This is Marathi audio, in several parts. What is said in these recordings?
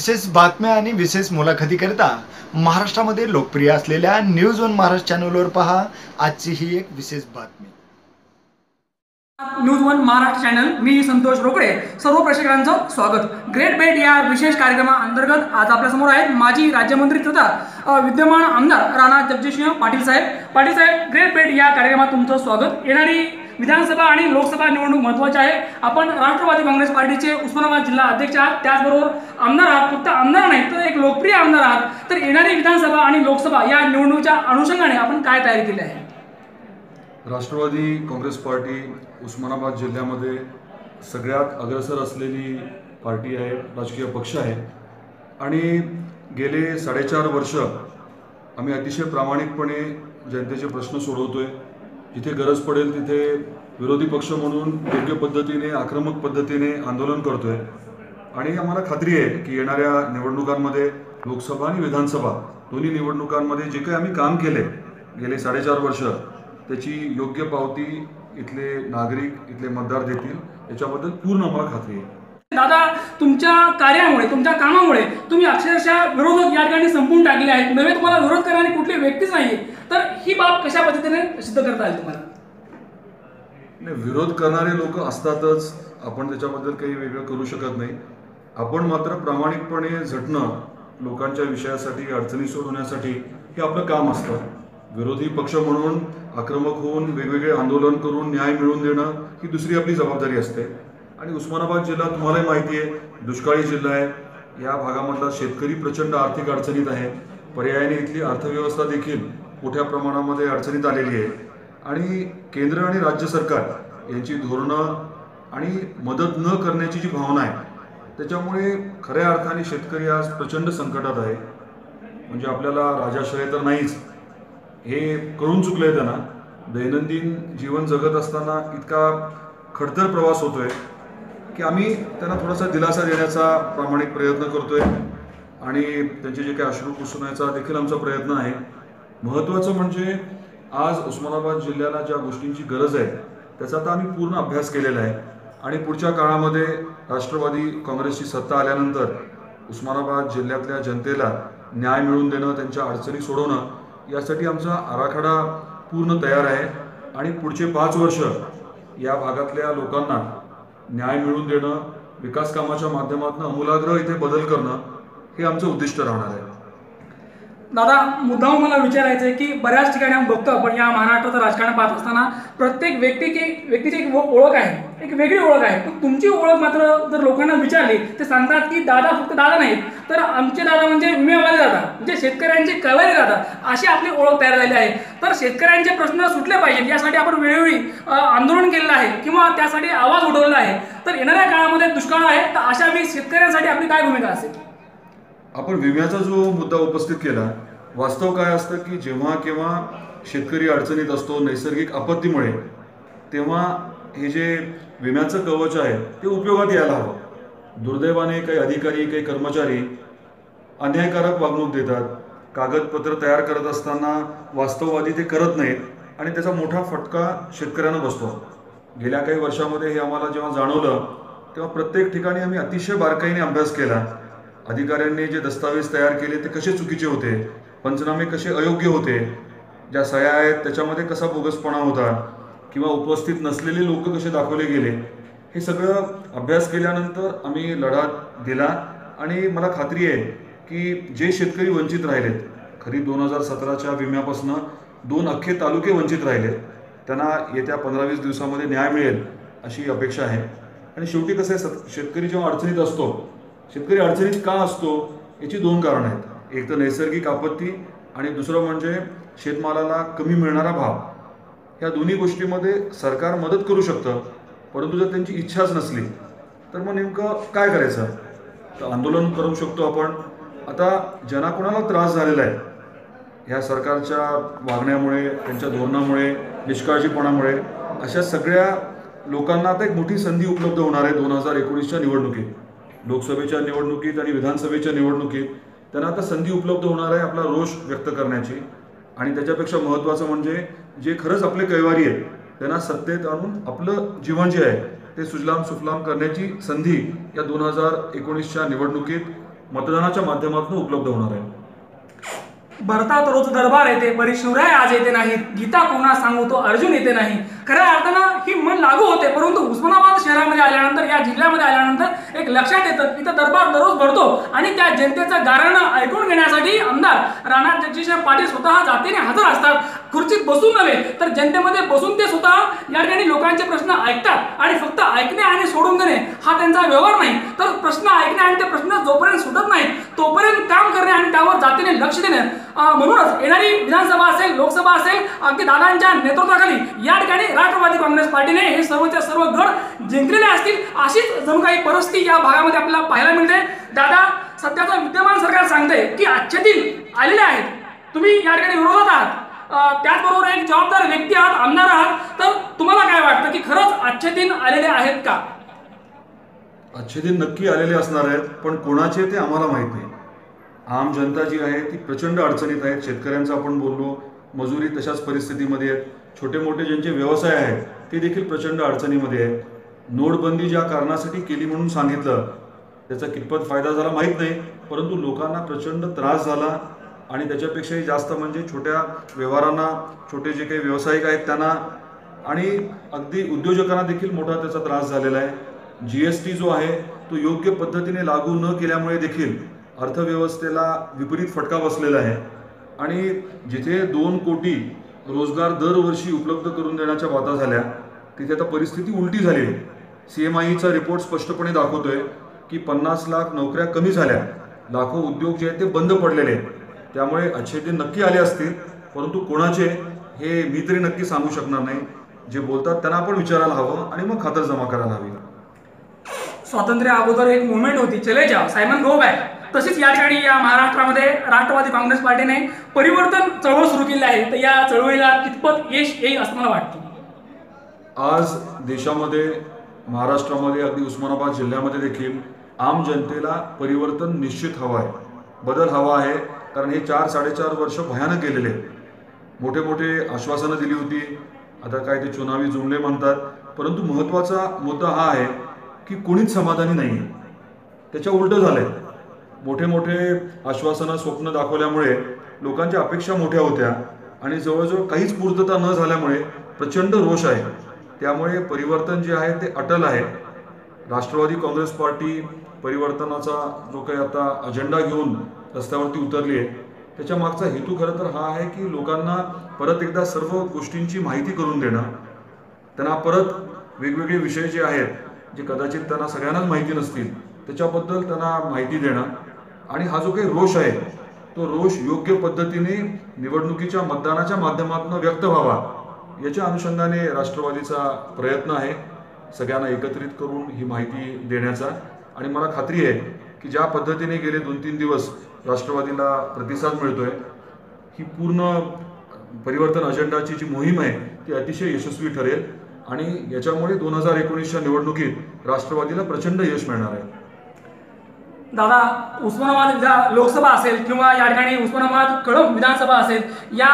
विशेष बातम्या आणि विशेष मुलाखतीकरिता महाराष्ट्रामध्ये लोकप्रिय असलेल्या न्यूज वन महाराष्ट्र चॅनलवर पहा. आजची ही एक विशेष बातमी. न्यूज वन महाराष्ट्र चॅनल मी संतोष रोकडे. सर्व प्रेक्षकांचं स्वागत. ग्रेट बेट या विशेष कार्यक्रमाअंतर्गत आज आपल्यासमोर आहेत माजी राज्यमंत्री तथा विद्यमान आमदार राणा जगजितसिंह पाटील साहेब. पाटील साहेब ग्रेट बेट या कार्यक्रमात तुमचं स्वागत. येणारी विधानसभा आणि लोकसभा निवडणूक महत्त्वाची आहे. आपण राष्ट्रवादी काँग्रेस पार्टीचे उस्मानाबाद जिल्हा अध्यक्ष आहात. त्याचबरोबर आमदार आहात. फक्त आमदार नाही तर एक लोकप्रिय आमदार आहात. तर येणारी विधानसभा आणि लोकसभा या निवडणुकीच्या अनुषंगाने आपण काय तयारी केली आहे? राष्ट्रवादी काँग्रेस पार्टी उस्मानाबाद जिल्ह्यामध्ये सगळ्यात अग्रसर असलेली पार्टी आहे राजकीय पक्ष आहे. आणि गेले साडेचार वर्ष आम्ही अतिशय प्रामाणिकपणे जनतेचे प्रश्न सोडवतोय. जिथे गरज पडेल तिथे विरोधी पक्ष म्हणून योग्य पद्धतीने आक्रमक पद्धतीने आंदोलन करतोय. आणि आम्हाला खात्री आहे की येणाऱ्या निवडणुकांमध्ये लोकसभा आणि विधानसभा दोन्ही निवडणुकांमध्ये जे काही आम्ही काम केले गेले साडेचार वर्ष त्याची योग्य पावती इथले नागरिक इथले मतदार देतील. याच्याबद्दल पूर्ण आम्हाला खात्री आहे. दादा तुमच्या कार्यामुळे तुमच्या कामामुळे तुम्ही अक्षरशः विरोधक या ठिकाणी संपून टाकले आहेत. नव्हे तुम्हाला विरोध करणारी कुठली व्यक्तीच नाही तर ही बाब कशा पद्धतीने सिद्ध करता येईल तुम्हाला? नाही विरोध करणारे लोक असतातच. आपण त्याच्याबद्दल काही वेगळं करू शकत नाही. आपण मात्र प्रामाणिकपणे झटणं लोकांच्या विषयासाठी अडचणी सोडवण्यासाठी हे आपलं काम असतं. विरोधी पक्ष म्हणून आक्रमक होऊन वेगवेगळे आंदोलन करून न्याय मिळवून देणं ही दुसरी आपली जबाबदारी असते. आणि उस्मानाबाद जिल्हा तुम्हालाही माहिती आहे दुष्काळी जिल्हा आहे. या भागामधला शेतकरी प्रचंड आर्थिक अडचणीत आहे. पर्यायाने इथली अर्थव्यवस्था देखील मोठ्या प्रमाणामध्ये अडचणीत आलेली आहे. आणि केंद्र आणि राज्य सरकार यांची धोरणं आणि मदत न करण्याची जी भावना आहे त्याच्यामुळे खऱ्या अर्थाने शेतकरी आज प्रचंड संकटात आहे. म्हणजे आपल्याला राजाश्रय तर नाहीच. हे करून चुकलं आहे त्यांना. दैनंदिन जीवन जगत असताना इतका खडतर प्रवास होतोय. की आम्ही त्यांना थोडासा दिलासा देण्याचा प्रामाणिक प्रयत्न करतोय आणि त्यांचे जे काही अश्रू पुसण्याचा देखील आमचा प्रयत्न आहे. महत्त्वाचं म्हणजे आज उस्मानाबाद जिल्ह्याला ज्या गोष्टींची गरज आहे त्याचा आता आम्ही पूर्ण अभ्यास केलेला आहे. आणि पुढच्या काळामध्ये राष्ट्रवादी काँग्रेसची सत्ता आल्यानंतर उस्मानाबाद जिल्ह्यातल्या जनतेला न्याय मिळवून देणं त्यांच्या अडचणी सोडवणं यासाठी आमचा आराखडा पूर्ण तयार आहे. आणि पुढचे पाच वर्ष या भागातल्या लोकांना न्याय मिळवून देणं विकास कामाच्या माध्यमातून अमूलाग्र इथे बदल करणं हे आमचं उद्दिष्ट राहणार आहे. दादा मुद्दाम मला विचारायचं आहे की बऱ्याच ठिकाणी आपण बघतो आपण या महाराष्ट्राचं राजकारण पाहत असताना प्रत्येक व्यक्तीची व्यक्तीची एक ओळख आहे एक वेगळी ओळख आहे. पण तुमची ओळख मात्र जर लोकांना विचारली ते सांगतात की दादा फक्त दादा नाहीत तर आमचे दादा म्हणजे विमेवाले दादा म्हणजे शेतकऱ्यांचे कळवाले दादा अशी आपली ओळख तयार झाली आहे. तर शेतकऱ्यांचे प्रश्न सुटले पाहिजेत यासाठी आपण वेळोवेळी आंदोलन केलेलं आहे किंवा त्यासाठी आवाज उठवलेला आहे. तर येणाऱ्या काळामध्ये दुष्काळ आहे तर अशा वेळी शेतकऱ्यांसाठी आपली काय भूमिका असेल? आपण विम्याचा जो मुद्दा उपस्थित केला वास्तव काय असतं की जेव्हा केव्हा शेतकरी अडचणीत असतो नैसर्गिक आपत्तीमुळे तेव्हा हे जे विम्याचं कवच आहे ते उपयोगात यायला हवं. दुर्दैवाने काही अधिकारी काही कर्मचारी अन्यायकारक वागणूक देतात कागदपत्र तयार करत असताना वास्तववादी ते करत नाहीत आणि त्याचा मोठा फटका शेतकऱ्यांना बसतो. गेल्या काही वर्षामध्ये हे आम्हाला जेव्हा जाणवलं तेव्हा प्रत्येक ठिकाणी आम्ही अतिशय बारकाईने अभ्यास केला. अधिकाऱ्यांनी जे दस्तावेज तयार केले ते कसे चुकीचे होते? पंचनामे कसे अयोग्य होते? ज्या सह्या आहेत त्याच्यामध्ये कसा बोगसपणा होता? किंवा उपस्थित नसलेले लोक कसे दाखवले गेले? हे सगळं अभ्यास केल्यानंतर आम्ही लढा दिला. आणि मला खात्री आहे की जे शेतकरी वंचित राहिलेत खरी दोन हजार सतराच्या विम्यापासून दोन अख्खे तालुके वंचित राहिलेत. त्यांना येत्या पंधरा वीस दिवसामध्ये न्याय मिळेल अशी अपेक्षा आहे. आणि शेवटी कसं आहे सत- शेतकरी जेव्हा अडचणीत असतो शेतकरी अडचणीत का असतो याची दोन कारणं आहेत. एक तर नैसर्गिक आपत्ती आणि दुसरं म्हणजे शेतमालाला कमी मिळणारा भाव. ह्या दोन्ही गोष्टीमध्ये सरकार मदत करू शकतं परंतु जर त्यांची इच्छाच नसली तर मग नेमकं काय करायचं? तर आंदोलन करू शकतो आपण. आता ज्यांना कोणाला त्रास झालेला आहे ह्या सरकारच्या वागण्यामुळे त्यांच्या धोरणामुळे निष्काळजीपणामुळे अशा सगळ्या लोकांना आता एक मोठी संधी उपलब्ध होणार आहे दोन हजार एकोणीसच्या निवडणुकीत. लोकसभेच्या निवडणुकीत आणि विधानसभेच्या निवडणुकीत त्यांना आता संधी उपलब्ध होणार आहे आपला रोष व्यक्त करण्याची. आणि त्याच्यापेक्षा महत्त्वाचं म्हणजे जे खरंच आपले कैवारी आहेत त्यांना सत्तेत आणून आपलं जीवन जे आहे ते सुजलाम सुफलाम करण्याची संधी या दोन हजार एकोणीसच्या निवडणुकीत मतदानाच्या माध्यमातून उपलब्ध होणार आहे. भरतात रोज दरबार येते बरी शिवराय आज येते नाहीत. गीता कोणा सांगू तो अर्जुन येते नाही. खऱ्या अर्थानं ही मन लागू होते परंतु उस्मानाबाद शहरामध्ये आल्यानंतर या जिल्ह्यामध्ये आल्यानंतर एक लक्षात येतं इथं दरबार दररोज भरतो आणि त्या जनतेचं गारणं ऐकून घेण्यासाठी आमदार राणा जगदीश पाटील स्वतः जातीने हजर असतात. खुर्चीत बसून नव्हे तर जनतेमध्ये बसून ते स्वतः या ठिकाणी लोकांचे प्रश्न ऐकतात आणि फक्त ऐकणे आणि सोडून देणे हा त्यांचा व्यवहार नाही. तर प्रश्न ऐकणे आणि ते प्रश्न जोपर्यंत सुटत नाही तोपर्यंत काम करणे आणि त्यावर जातीने लक्ष देणे. म्हणूनच येणारी विधानसभा असेल लोकसभा असेल अगदी दादांच्या नेतृत्वाखाली या ठिकाणी राष्ट्रवादी काँग्रेस पार्टीने हे सर्वच्या सर्व गड जिंकलेले असतील अशीच जणू काही परिस्थिती या भागामध्ये आपल्याला पाहायला मिळते. दादा सध्याचं विद्यमान सरकार सांगते की आजचे दिन आलेले आहेत. तुम्ही या ठिकाणी विरोधात आहात. त्याचबरोबर एक जबाबदार व्यक्ती आहात आमदार आहात. तर तुम्हाला काय वाटतं की खरंच आजचे दिन आलेले आहेत का? आजचे दिन नक्की आलेले असणार आहेत पण कोणाचे ते आम्हाला माहीत नाही. आम जनता जी आहे ती प्रचंड अडचणीत आहेत. शेतकऱ्यांचं आपण बोललो मजुरी तशाच परिस्थितीमध्ये आहेत. छोटे मोठे ज्यांचे व्यवसाय आहेत ते देखील प्रचंड अडचणीमध्ये आहेत. नोटबंदी ज्या कारणासाठी केली म्हणून सांगितलं त्याचा कितपत फायदा झाला माहीत नाही परंतु लोकांना प्रचंड त्रास झाला. आणि त्याच्यापेक्षाही जास्त म्हणजे छोट्या व्यवहारांना छोटे जे काही व्यावसायिक आहेत त्यांना आणि अगदी उद्योजकांना देखील मोठा त्याचा त्रास झालेला आहे. जी एस टी जो आहे तो योग्य पद्धतीने लागू न केल्यामुळे देखील अर्थव्यवस्थेला विपरीत फटका बसलेला आहे. आणि जिथे दोन कोटी रोजगार दरवर्षी उपलब्ध करून देण्याच्या बाधा झाल्या तिथे आता परिस्थिती उलटी झाली आहे. सी एम आयचा रिपोर्ट स्पष्टपणे दाखवतोय की पन्नास लाख नोकऱ्या कमी झाल्या. लाखो उद्योग जे आहेत ते बंद पडलेले आहेत. त्यामुळे अच्छे दिन नक्की आले असतील परंतु कोणाचे हे मी तरी नक्की सांगू शकणार नाही. जे बोलतात त्यांना आपण विचारायला हवं आणि मग खातर जमा करायला हवी. स्वातंत्र्य अगोदर एक मुवमेंट होती. चले जाव सायमन गो बॅक तशीच या ठिकाणी या महाराष्ट्रामध्ये राष्ट्रवादी काँग्रेस पार्टीने परिवर्तन चळवळ सुरू केली आहे. तर या चळवळीला कितपत यश येईल असं मला वाटतं? आज देशामध्ये महाराष्ट्रामध्ये अगदी उस्मानाबाद जिल्ह्यामध्ये देखील आम जनतेला परिवर्तन निश्चित हवं आहे. बदल हवा आहे. कारण हे चार साडेचार वर्ष भयानक गेलेले आहेत. मोठे मोठे आश्वासनं दिली होती. आता काय ते चुनावी जुमले म्हणतात. परंतु महत्त्वाचा मुद्दा हा आहे की कोणीच समाधानी नाही आहे त्याच्या उलटं झालंय. मोठे मोठे आश्वासनं स्वप्न दाखवल्यामुळे लोकांच्या अपेक्षा मोठ्या होत्या आणि जवळजवळ काहीच पूर्तता न झाल्यामुळे प्रचंड रोष आहे. त्यामुळे परिवर्तन जे आहे ते अटल आहे. राष्ट्रवादी काँग्रेस पार्टी परिवर्तनाचा जो काही आता अजेंडा घेऊन रस्त्यावरती उतरली आहे. त्याच्या मागचा हेतू खरं तर हा आहे की लोकांना परत एकदा सर्व गोष्टींची माहिती करून देणं. त्यांना परत वेगवेगळे विषय जे आहेत जे कदाचित त्यांना सगळ्यांनाच माहिती नसतील त्याच्याबद्दल त्यांना माहिती देणं. आणि हा जो काही रोष आहे तो रोष योग्य पद्धतीने निवडणुकीच्या मतदानाच्या माध्यमातून व्यक्त व्हावा याच्या अनुषंगाने राष्ट्रवादीचा प्रयत्न आहे सगळ्यांना एकत्रित करून ही माहिती देण्याचा. आणि मला खात्री आहे की ज्या पद्धतीने गेले दोन तीन दिवस राष्ट्रवादीला प्रतिसाद मिळतोय. ही पूर्ण परिवर्तन अजेंडाची जी मोहीम आहे ती अतिशय यशस्वी ठरेल आणि याच्यामुळे दोन हजार एकोणीसच्या निवडणुकीत राष्ट्रवादीला प्रचंड यश मिळणार आहे. दादा उस्मानाबाद लोकसभा असेल किंवा या ठिकाणी उस्मानाबाद कळंब विधानसभा असेल या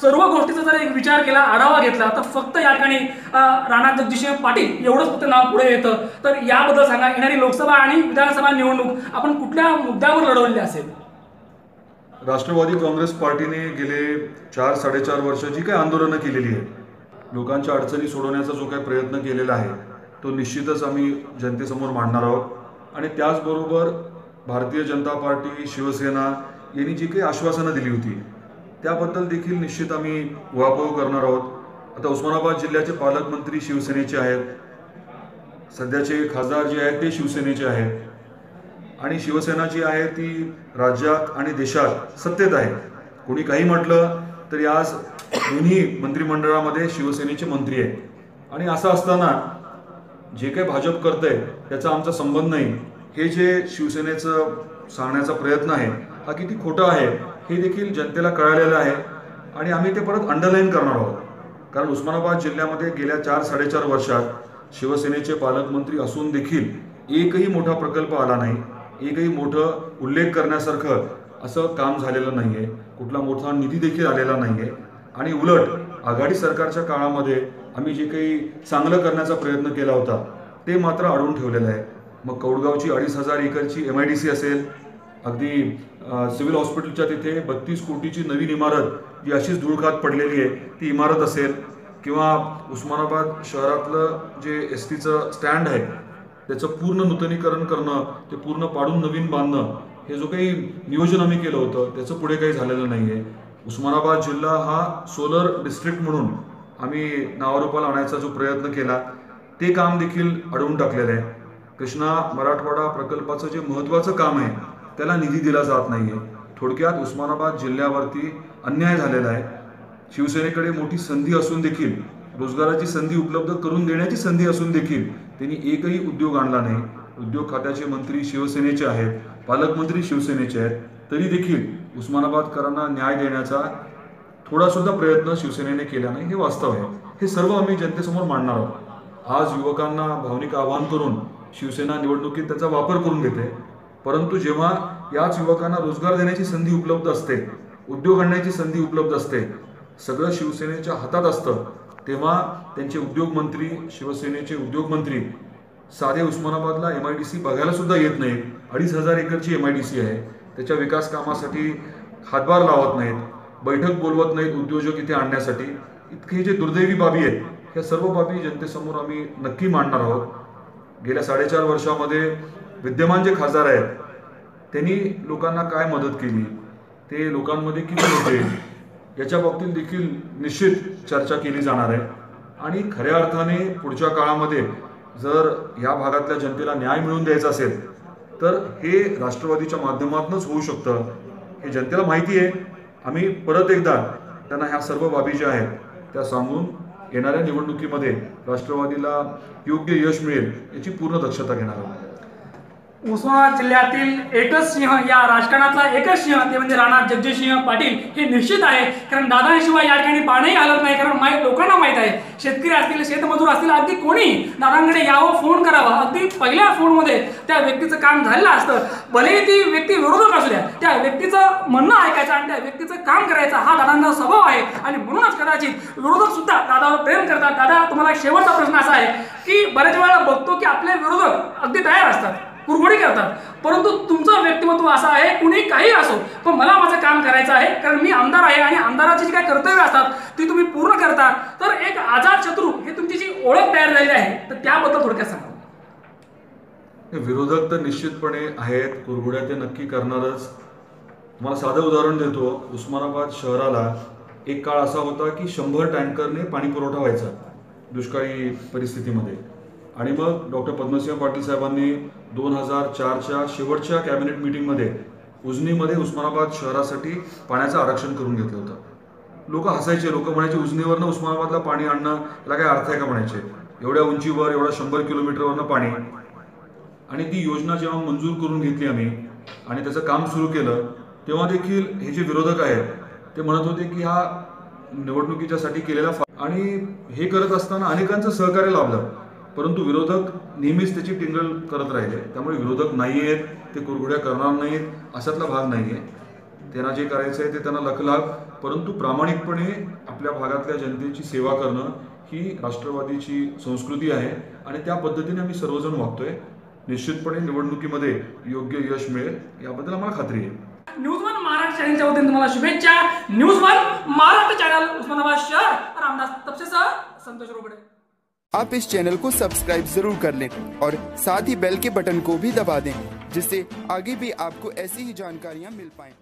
सर्व गोष्टीचा जर एक विचार केला आढावा घेतला तर फक्त या ठिकाणी राणा जगदीश पाटील एवढंच फक्त नाव पुढे येतं. तर याबद्दल सांगा येणारी लोकसभा आणि विधानसभा निवडणूक आपण कुठल्या मुद्द्यावर लढवलेली असेल? राष्ट्रवादी काँग्रेस पार्टीने गेले चार साडेचार वर्ष जी काही आंदोलनं केलेली आहेत लोकांच्या अडचणी सोडवण्याचा जो काही प्रयत्न केलेला आहे तो निश्चितच आम्ही जनतेसमोर मांडणार आहोत. आणि त्याचबरोबर भारतीय जनता पार्टी शिवसेना यांनी जी काही आश्वासनं दिली होती त्याबद्दल देखील निश्चित आम्ही उहापोह करणार आहोत. आता उस्मानाबाद जिल्ह्याचे पालकमंत्री शिवसेनेचे आहेत. सध्याचे खासदार जे आहेत ते शिवसेनेचे आहेत. आणि शिवसेना जी आहे ती राज्यात आणि देशात सत्तेत आहे. कोणी काही म्हटलं तरी आज दोन्ही मंत्रिमंडळामध्ये शिवसेनेचे मंत्री आहेत. आणि असं असताना जे काही भाजप करतंय त्याचा आमचा संबंध नाही. हे जे शिवसेनेचं सांगण्याचा प्रयत्न आहे हा किती खोटा आहे हे देखील जनतेला कळालेलं आहे. आणि आम्ही ते परत अंडरलाईन करणार आहोत. कारण उस्मानाबाद जिल्ह्यामध्ये गेल्या चार साडेचार वर्षात शिवसेनेचे पालकमंत्री असून देखील एकही मोठा प्रकल्प आला नाही. एकही मोठं उल्लेख करण्यासारखं असं काम झालेलं नाही आहे कुठला मोठा निधी देखील आलेला नाही आहे आणि उलट आघाडी सरकारच्या काळामध्ये आम्ही जे काही चांगलं करण्याचा प्रयत्न केला होता ते मात्र अडवून ठेवलेलं आहे. मग कौडगावची अडीच हजार एकरची एम आय डी सी असेल अगदी सिव्हिल हॉस्पिटलच्या तिथे बत्तीस कोटीची नवीन इमारत जी अशीच धुळखात पडलेली आहे ती इमारत असेल किंवा उस्मानाबाद शहरातलं जे एस टीचं स्टँड आहे त्याचं पूर्ण नूतनीकरण करणं ते पूर्ण पाडून नवीन बांधणं हे जो काही नियोजन आम्ही केलं होतं त्याचं पुढे काही झालेलं नाही आहे उस्मानाबाद जिल्हा हा सोलर डिस्ट्रिक्ट म्हणून आम्ही नावारूपाला आणायचा जो प्रयत्न केला ते काम देखील अडवून टाकलेलं आहे. कृष्णा मराठवाडा प्रकल्पाचं जे महत्त्वाचं काम आहे त्याला निधी दिला जात नाही आहे थोडक्यात उस्मानाबाद जिल्ह्यावरती अन्याय झालेला आहे. शिवसेनेकडे मोठी संधी असून देखील रोजगाराची संधी उपलब्ध करून देण्याची संधी असून देखील त्यांनी एकही उद्योग आणला नाही. उद्योग खात्याचे मंत्री शिवसेनेचे आहेत पालकमंत्री शिवसेनेचे आहेत. तरी देखील उस्मानाबादकरांना न्याय देण्याचा थोडा सुद्धा प्रयत्न शिवसेनेने केला नाही हे वास्तव आहे. हे सर्व आम्ही जनतेसमोर मांडणार आहोत. आज युवकांना भावनिक आवाहन करून शिवसेना निवडणुकीत त्याचा वापर करून घेते. परंतु जेव्हा याच युवकांना रोजगार देण्याची संधी उपलब्ध असते उद्योग आणण्याची संधी उपलब्ध असते सगळं शिवसेनेच्या हातात असतं तेव्हा त्यांचे उद्योगमंत्री शिवसेनेचे उद्योगमंत्री साधे उस्मानाबादला एम आय डी सी बघायला सुद्धा येत नाहीत. अडीच हजार एकरची एम आय डी सी आहे. त्याच्या विकास कामासाठी हातभार लावत नाहीत. बैठक बोलवत नाहीत उद्योजक इथे आणण्यासाठी. इतके जे दुर्दैवी बाबी आहेत ह्या सर्व बाबी जनतेसमोर आम्ही नक्की मांडणार आहोत. गेल्या साडेचार वर्षामध्ये विद्यमान जे खासदार आहेत त्यांनी लोकांना काय मदत केली? ते लोकांमध्ये किती होते याच्या बाबतीत देखील निश्चित चर्चा केली जाणार आहे. आणि खऱ्या अर्थाने पुढच्या काळामध्ये जर या भागातल्या जनतेला न्याय मिळवून द्यायचा असेल तर हे राष्ट्रवादीच्या माध्यमातूनच होऊ शकतं. हे जनतेला माहिती आहे. आम्ही परत एकदा त्यांना ह्या सर्व बाबी ज्या आहेत त्या सांगून येणाऱ्या निवडणुकीमध्ये राष्ट्रवादीला योग्य यश मिळेल याची पूर्ण दक्षता घेणार आहोत. उस्मानाबाद जिल्ह्यातील एकच सिंह या राजकारणातला एकच सिंह ते म्हणजे राणा जगजितसिंह पाटील हे निश्चित आहे. कारण दादांशिवाय या ठिकाणी पाणीही हलत नाही कारण माहीत लोकांना माहीत आहे शेतकरी असतील शेतमजूर असतील अगदी कोणी दादांकडे यावं फोन करावा. अगदी पहिल्या फोनमध्ये त्या व्यक्तीचं काम झालेलं असतं. भलेही ती व्यक्ती विरोधक असू द्या त्या व्यक्तीचं म्हणणं ऐकायचं आणि त्या व्यक्तीचं काम करायचं हा दादांचा स्वभाव आहे. आणि म्हणूनच कदाचित विरोधक सुद्धा दादावर प्रेम करतात. दादा तुम्हाला शेवटचा प्रश्न असा आहे की बऱ्याच वेळा बघतो की आपले विरोधक अगदी तयार असतात. कुरघोडी करतात परंतु तुमचं व्यक्तिमत्व असं आहे कुणी काही असो पण मला माझं काम करायचं आहे कारण मी आमदार आहे आणि आमदाराची जी काही कर्तव्य असतात ती तुम्ही पूर्ण करता. तर एक आजाद शत्रू हे तुमची जी ओळख तयार झालेली आहे तर त्याबद्दल थोडक्यात सांगा. विरोधक तर निश्चितपणे आहेत कुरघोड्या ते नक्की करणारच. तुम्हाला साधं उदाहरण देतो उस्मानाबाद शहराला एक काळ असा होता की शंभर टँकरने पाणी पुरवठा व्हायचा दुष्काळी परिस्थितीमध्ये. आणि मग डॉक्टर पद्मसिंह पाटील साहेबांनी दोन हजार चारच्या शेवटच्या कॅबिनेट मिटिंगमध्ये उजनीमध्ये उस्मानाबाद शहरासाठी पाण्याचं आरक्षण करून घेतलं होतं. लोक हसायचे लोक म्हणायचे उजनीवरनं उस्मानाबादला पाणी आणणं याला काय अर्थ आहे का म्हणायचे? एवढ्या उंचीवर एवढ्या शंभर किलोमीटरवरनं पाणी. आणि ती योजना जेव्हा मंजूर करून घेतली आम्ही आणि त्याचं काम सुरू केलं तेव्हा देखील हे जे विरोधक आहेत ते म्हणत होते की हा निवडणुकीच्यासाठी केलेला आणि हे करत असताना अनेकांचं सहकार्य लाभलं. परंतु विरोधक नेहमीच त्याची टिंगल करत राहिले. त्यामुळे विरोधक नाही आहेत ते कुरघुड्या करणार नाहीत अशातला भाग नाही आहे त्यांना जे करायचं आहे ते त्यांना लखलाख परंतु प्रामाणिकपणे आपल्या भागातल्या जनतेची सेवा करणं ही राष्ट्रवादीची संस्कृती आहे आणि त्या पद्धतीने आम्ही सर्वजण वागतोय. निश्चितपणे निवडणुकीमध्ये योग्य यश मिळेल याबद्दल आम्हाला खात्री आहे. न्यूज वन महाराष्ट्र चॅनलच्या वतीने तुम्हाला शुभेच्छा. News one Maharashtra channel Osmanabad शहर. रामदास तपसेसह संतोष रोबडे. आप इस चैनल को सब्सक्राइब जरूर कर लें और साथ ही बेल के बटन को भी दबा दें जिससे आगे भी आपको ऐसी ही जानकारियां मिल पाएं।